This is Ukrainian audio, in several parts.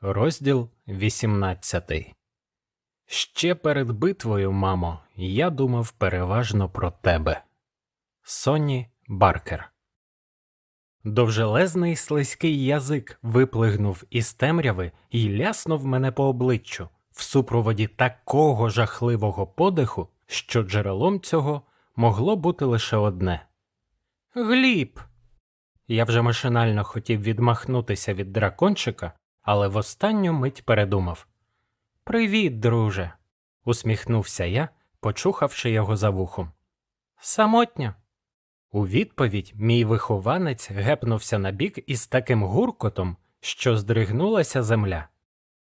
Розділ 18 Ще перед битвою, мамо, я думав переважно про тебе. Сонні Баркер. Довжелезний слизький язик виплигнув із темряви і ляснув мене по обличчю в супроводі такого жахливого подиху, що джерелом цього могло бути лише одне. Гліб. Я вже машинально хотів відмахнутися від дракончика, але в останню мить передумав. Привіт, друже, усміхнувся я, почухавши його за вухом. Самотньо. У відповідь мій вихованець гепнувся на бік із таким гуркотом, що здригнулася земля.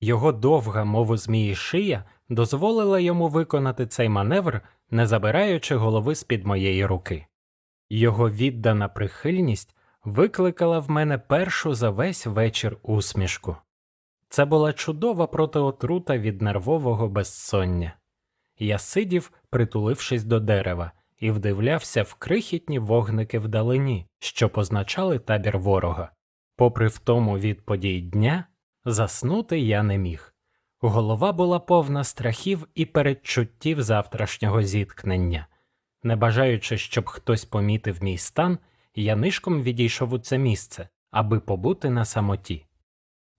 Його довга, мову змії шия дозволила йому виконати цей маневр, не забираючи голови з-під моєї руки. Його віддана прихильність викликала в мене першу за весь вечір усмішку. Це була чудова протиотрута від нервового безсоння. Я сидів, притулившись до дерева, і вдивлявся в крихітні вогники вдалині, що позначали табір ворога. Попри втому від подій дня, заснути я не міг. Голова була повна страхів і передчуттів завтрашнього зіткнення. Не бажаючи, щоб хтось помітив мій стан, я нишком відійшов у це місце, аби побути на самоті.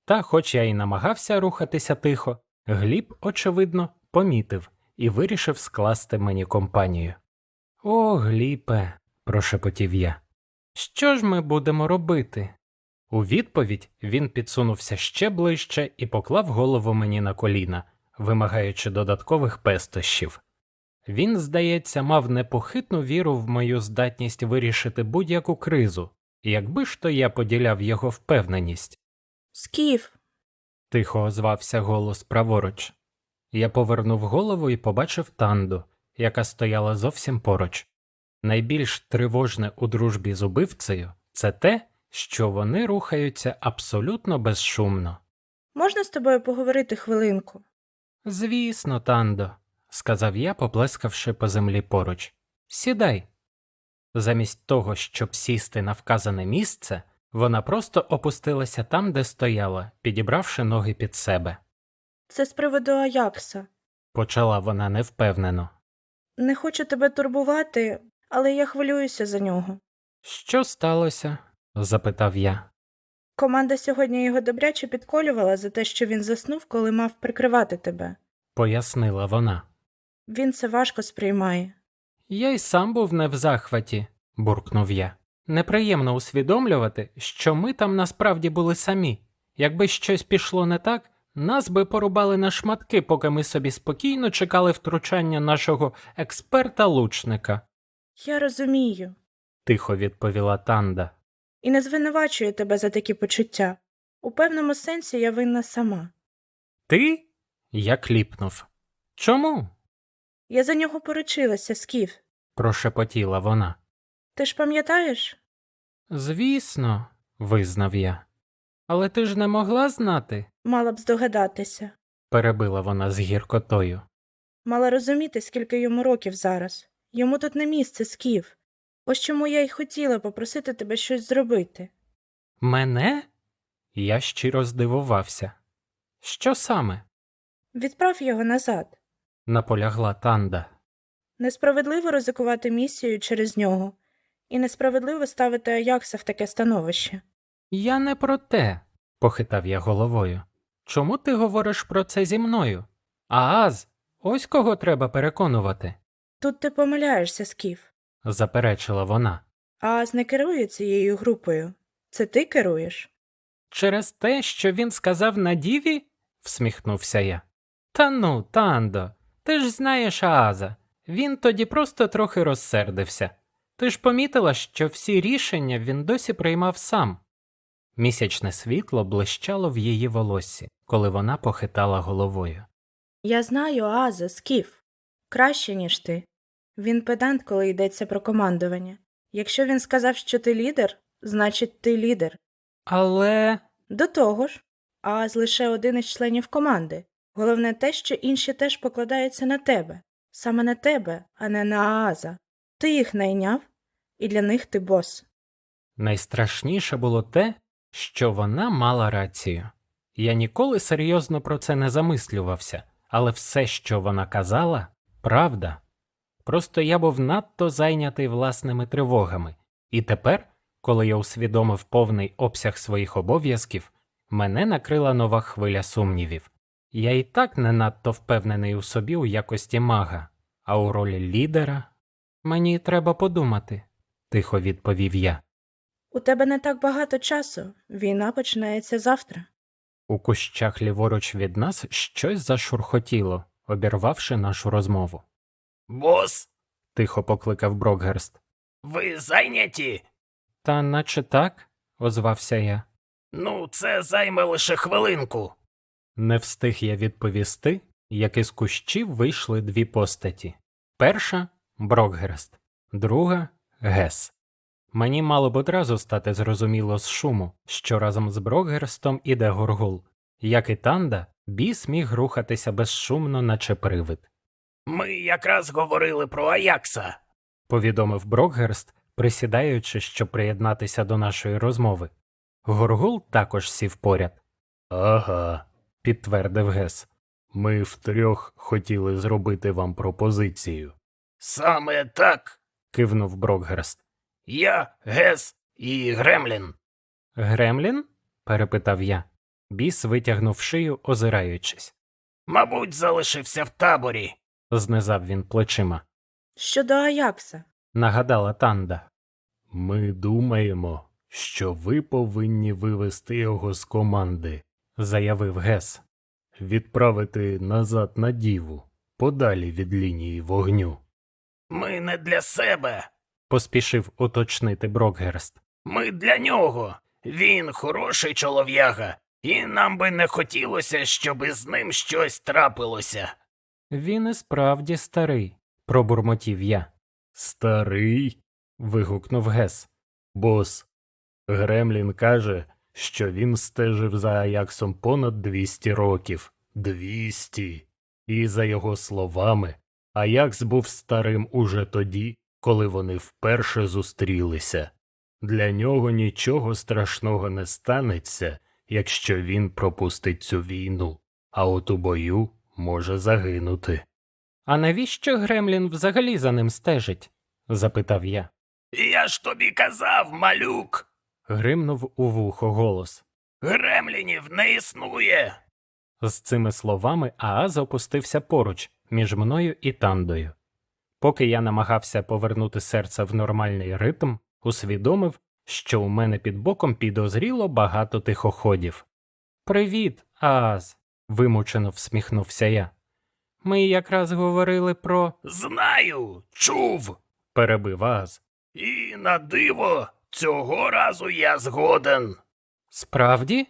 Та, хоч я й намагався рухатися тихо, Гліб, очевидно, помітив і вирішив скласти мені компанію. О, Гліпе, прошепотів я. Що ж ми будемо робити? У відповідь він підсунувся ще ближче і поклав голову мені на коліна, вимагаючи додаткових пестощів. Він, здається, мав непохитну віру в мою здатність вирішити будь-яку кризу, якби ж то я поділяв його впевненість. Скіф, Тихо озвався голос праворуч. Я повернув голову і побачив танду, яка стояла зовсім поруч. Найбільш тривожне у дружбі з убивцею це те, що вони рухаються абсолютно безшумно. можна з тобою поговорити хвилинку? Звісно, Тандо, сказав я, поплескавши по землі поруч. Сідай. Замість того, щоб сісти на вказане місце, вона просто опустилася там, де стояла, підібравши ноги під себе. Це з приводу Аякса. Почала вона невпевнено. Не хочу тебе турбувати, але я хвилююся за нього. Що сталося? запитав я. Команда сьогодні його добряче підколювала за те, що він заснув, коли мав прикривати тебе. Пояснила вона. Він це важко сприймає. Я й сам був не в захваті, буркнув я. Неприємно усвідомлювати, що ми там насправді були самі. Якби щось пішло не так, нас би порубали на шматки, поки ми собі спокійно чекали втручання нашого експерта-лучника, Я розумію тихо відповіла Танда. і не звинувачую тебе за такі почуття. У певному сенсі я винна сама. Ти? Я кліпнув. Чому? Я за нього поручилася, Скіф. прошепотіла вона. Ти ж пам'ятаєш? Звісно, визнав я. Але ти ж не могла знати, Мала б здогадатися. перебила вона з гіркотою. Мала розуміти, скільки йому років зараз. Йому тут не місце, Скіф. Ось чому я й хотіла попросити тебе щось зробити. Мене? Я щиро здивувався. Що саме? Відправ його назад. Наполягла Танда. Несправедливо ризикувати місією через нього, і несправедливо ставити Аякса в таке становище. Я не про те, похитав я головою. Чому ти говориш про це зі мною? Ааз, ось кого треба переконувати, Тут ти помиляєшся, Скіф. заперечила вона. Ааз не керує цією групою. Це ти керуєш. Через те, що він сказав на діві? всміхнувся я. Та ну, Тандо, ти ж знаєш Ааза. Він тоді просто трохи розсердився. Ти ж помітила, що всі рішення він досі приймав сам. Місячне світло блищало в її волоссі, коли вона похитала головою. Я знаю Ааза, Скіф. Краще, ніж ти. Він педант, коли йдеться про командування. Якщо він сказав, що ти лідер, значить ти лідер. Але. До того ж, Ааз лише один із членів команди. Головне те, що інші теж покладаються на тебе. Саме на тебе, а не на Ааза. Ти їх найняв, і для них ти бос. Найстрашніше було те, що вона мала рацію. Я ніколи серйозно про це не замислювався, але все, що вона казала, правда. Просто я був надто зайнятий власними тривогами, і тепер, коли я усвідомив повний обсяг своїх обов'язків, мене накрила нова хвиля сумнівів. Я і так не надто впевнений у собі у якості мага, а у ролі лідера мені треба подумати, тихо відповів я. У тебе не так багато часу. Війна починається завтра. У кущах ліворуч від нас щось зашурхотіло, обірвавши нашу розмову. Бос, Тихо покликав Брокгерст. ви зайняті? Та наче так, озвався я. Ну, це займе лише хвилинку. Не встиг я відповісти, як із кущів вийшли дві постаті. Перша Брокгерст, друга Гес. Мені мало б одразу стати зрозуміло з шуму, що разом з Брокгерстом іде Горгул. Як і Танда, біс міг рухатися безшумно, наче привид. Ми якраз говорили про Аякса. повідомив Брокгерст, присідаючи, щоб приєднатися до нашої розмови. Горгул також сів поряд. Ага, підтвердив Гес. Ми втрьох хотіли зробити вам пропозицію, Саме так. кивнув Брокгерст. Я, Гес і Гремлін. Гремлін? перепитав я. Біс витягнув шию, озираючись. Мабуть, залишився в таборі. Знизав він плечима. Щодо Аякса. Нагадала Танда. Ми думаємо, що ви повинні вивести його з команди, заявив Гес. Відправити назад на діву, подалі від лінії вогню, Ми не для себе. поспішив уточнити Брокгерст. Ми для нього. Він хороший чолов'яга, і нам би не хотілося, щоб із ним щось трапилося. Він і справді старий, пробурмотів я. Старий. вигукнув Гес. Бос. Гремлін каже, що він стежив за Аяксом понад 200 років. 200. І за його словами, Аякс був старим уже тоді, коли вони вперше зустрілися. Для нього нічого страшного не станеться, якщо він пропустить цю війну, а от у бою може загинути. А навіщо Гремлін взагалі за ним стежить? запитав я. Я ж тобі казав, малюк. Гримнув у вухо голос. Гремлінів не існує. З цими словами Ааз опустився поруч між мною і Тандою. Поки я намагався повернути серце в нормальний ритм, усвідомив, що у мене під боком підозріло багато тихоходів. Привіт, Ааз. вимучено всміхнувся я. Ми якраз говорили про. Знаю, чув. перебив Ааз. І на диво, цього разу я згоден. Справді?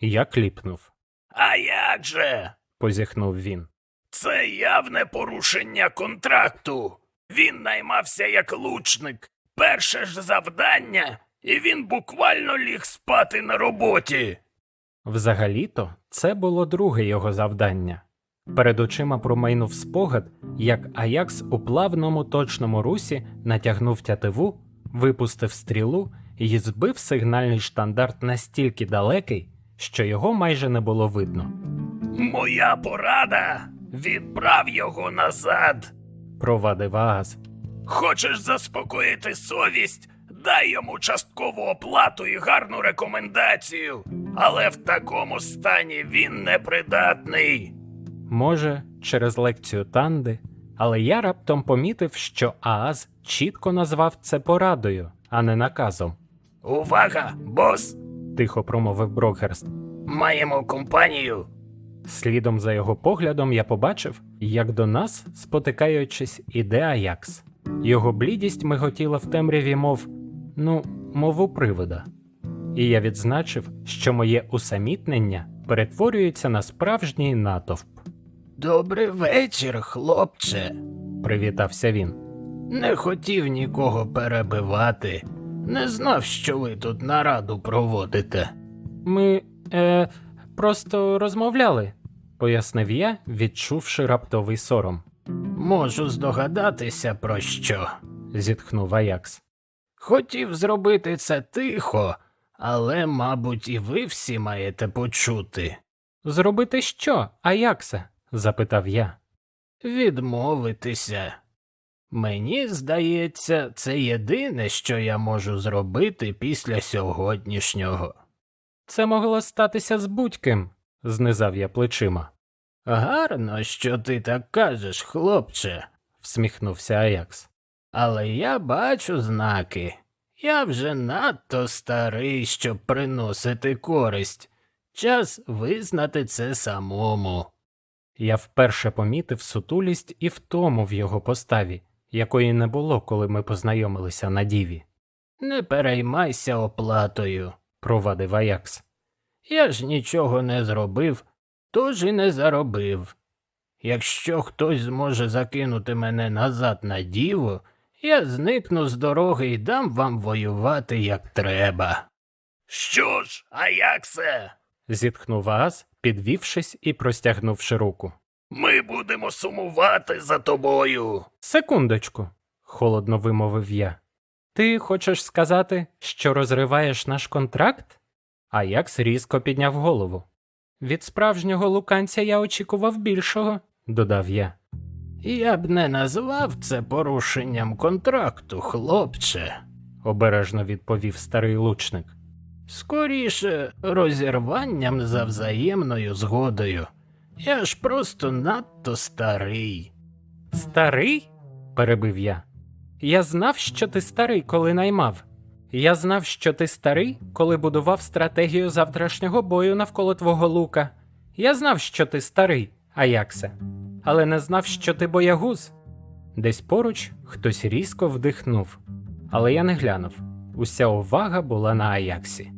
Я кліпнув. А як же? позіхнув він. Це явне порушення контракту. Він наймався як лучник. Перше ж завдання, і він буквально ліг спати на роботі. Взагалі-то це було друге його завдання. Перед очима промайнув спогад, як Аякс у плавному точному русі натягнув тятиву, випустив стрілу і збив сигнальний штандарт настільки далекий, що його майже не було видно. Моя порада відправ його назад. Провадив Ааз. Хочеш заспокоїти совість? Дай йому часткову оплату і гарну рекомендацію. Але в такому стані він непридатний. Може, через лекцію Танди, але я раптом помітив, що Ааз чітко назвав це порадою, а не наказом, Увага, бос! тихо промовив Брокгерст. Маємо компанію. Слідом за його поглядом я побачив, як до нас, спотикаючись, іде Аякс. Його блідість миготіла в темряві, мов ну, мов у привида. І я відзначив, що моє усамітнення перетворюється на справжній натовп. Добрий вечір, хлопче. Привітався він. Не хотів нікого перебивати. Не знав, що ви тут нараду проводите. Ми е, просто розмовляли, пояснив я, відчувши раптовий сором. Можу здогадатися про що. Зітхнув Аякс. Хотів зробити це тихо, але, мабуть, і ви всі маєте почути. Зробити що, Аяксе? Запитав я. Відмовитися. Мені здається, це єдине, що я можу зробити після сьогоднішнього. Це могло статися з будь-ким, знизав я плечима, Гарно, що ти так кажеш, хлопче, всміхнувся Аякс. але я бачу знаки. Я вже надто старий, щоб приносити користь. Час визнати це самому. Я вперше помітив сутулість і втому в його поставі, якої не було, коли ми познайомилися на діві, Не переймайся оплатою. провадив Аякс. Я ж нічого не зробив, тож і не заробив. Якщо хтось зможе закинути мене назад на діву, я зникну з дороги і дам вам воювати як треба. Що ж, а як це? Зітхнув Ааз, підвівшись і простягнувши руку. Ми будемо сумувати за тобою. Секундочку, холодно вимовив я. Ти хочеш сказати, що розриваєш наш контракт? Аякс різко підняв голову. Від справжнього луканця я очікував більшого, додав я. Я б не назвав це порушенням контракту, хлопче. обережно відповів старий лучник. Скоріше розірванням за взаємною згодою. Я ж просто надто старий. Старий? перебив я. Я знав, що ти старий, коли наймав. Я знав, що ти старий, коли будував стратегію завтрашнього бою навколо твого лука. Я знав, що ти старий, Аяксе, але не знав, що ти боягуз. Десь поруч хтось різко вдихнув, але я не глянув. Уся увага була на Аяксі.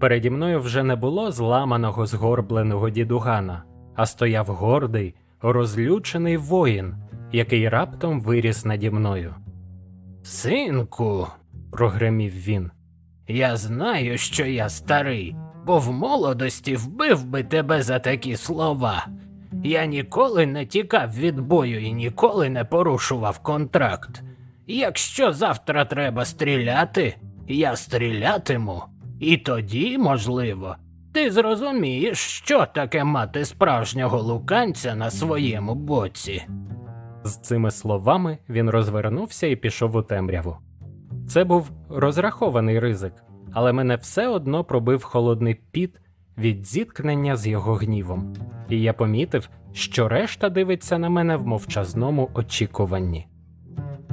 Переді мною вже не було зламаного згорбленого дідугана, а стояв гордий, розлючений воїн, який раптом виріс наді мною. Синку, Прогремів він. я знаю, що я старий, бо в молодості вбив би тебе за такі слова. Я ніколи не тікав від бою і ніколи не порушував контракт. Якщо завтра треба стріляти, я стрілятиму. І тоді, можливо, ти зрозумієш, що таке мати справжнього луканця на своєму боці. З цими словами він розвернувся і пішов у темряву. Це був розрахований ризик, але мене все одно пробив холодний піт від зіткнення з його гнівом, і я помітив, що решта дивиться на мене в мовчазному очікуванні.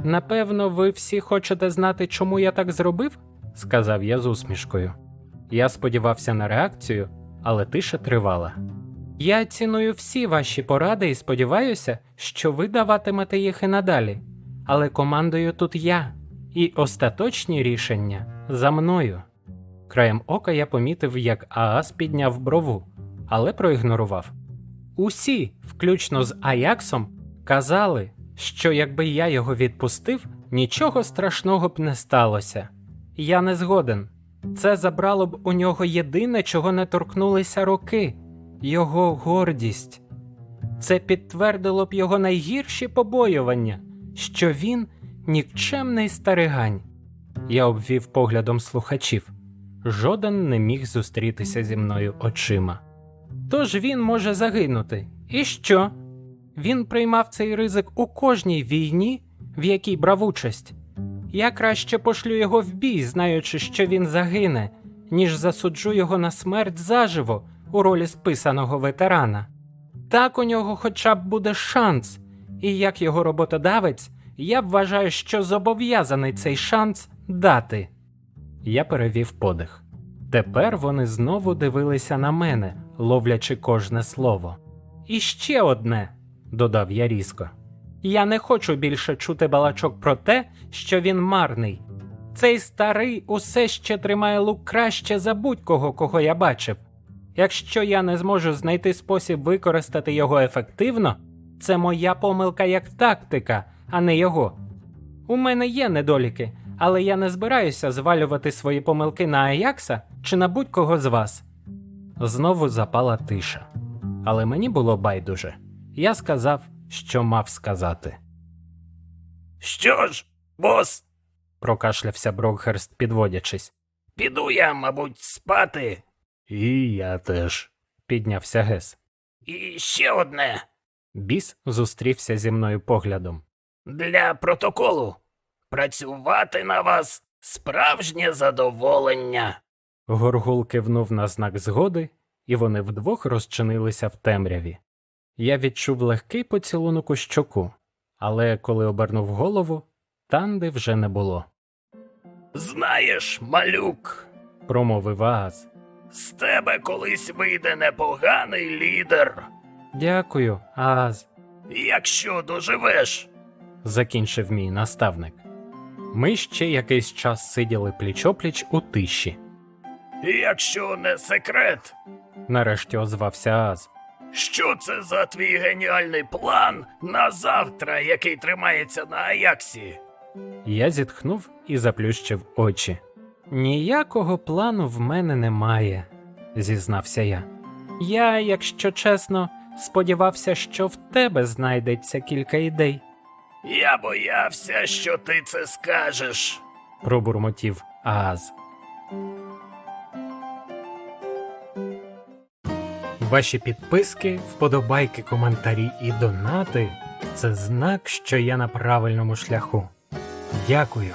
Напевно, ви всі хочете знати, чому я так зробив? сказав я з усмішкою. Я сподівався на реакцію, але тиша тривала. Я ціную всі ваші поради і сподіваюся, що ви даватимете їх і надалі. Але командую тут я, і остаточні рішення за мною. Краєм ока я помітив, як Аас підняв брову, але проігнорував. Усі, включно з Аяксом, казали, що якби я його відпустив, нічого страшного б не сталося. Я не згоден. Це забрало б у нього єдине, чого не торкнулися роки його гордість. Це підтвердило б його найгірші побоювання, що він нікчемний старигань. Я обвів поглядом слухачів. Жоден не міг зустрітися зі мною очима. Тож він може загинути. І що? Він приймав цей ризик у кожній війні, в якій брав участь. Я краще пошлю його в бій, знаючи, що він загине, ніж засуджу його на смерть заживо у ролі списаного ветерана. Так у нього хоча б буде шанс, і як його роботодавець, я вважаю, що зобов'язаний цей шанс дати. Я перевів подих. Тепер вони знову дивилися на мене, ловлячи кожне слово. І ще одне, додав я різко. Я не хочу більше чути балачок про те, що він марний. Цей старий усе ще тримає лук краще за будь-кого, кого я бачив. Якщо я не зможу знайти спосіб використати його ефективно, це моя помилка як тактика, а не його. У мене є недоліки, але я не збираюся звалювати свої помилки на Аякса чи на будь-кого з вас. Знову запала тиша. Але мені було байдуже. Я сказав, що мав сказати. Що ж, бос, Прокашлявся Брокхерст, підводячись. піду я, мабуть, спати. І я теж, піднявся Гес. І ще одне Біс зустрівся зі мною поглядом. для протоколу. Працювати на вас справжнє задоволення. Горгул кивнув на знак згоди, і вони вдвох розчинилися в темряві. Я відчув легкий поцілунок у щоку, але коли обернув голову, танди вже не було, Знаєш, малюк, промовив Ааз. з тебе колись вийде непоганий лідер. Дякую, Ааз, Якщо доживеш. закінчив мій наставник. Ми ще якийсь час сиділи пліч-опліч у тиші. Якщо не секрет, Нарешті озвався Ааз. Що це за твій геніальний план на завтра, який тримається на Аяксі? Я зітхнув і заплющив очі. Ніякого плану в мене немає, зізнався я. Я, якщо чесно, сподівався, що в тебе знайдеться кілька ідей, Я боявся, що ти це скажеш. пробурмотів Ааз. Ваші підписки, вподобайки, коментарі і донати це знак, що я на правильному шляху. Дякую.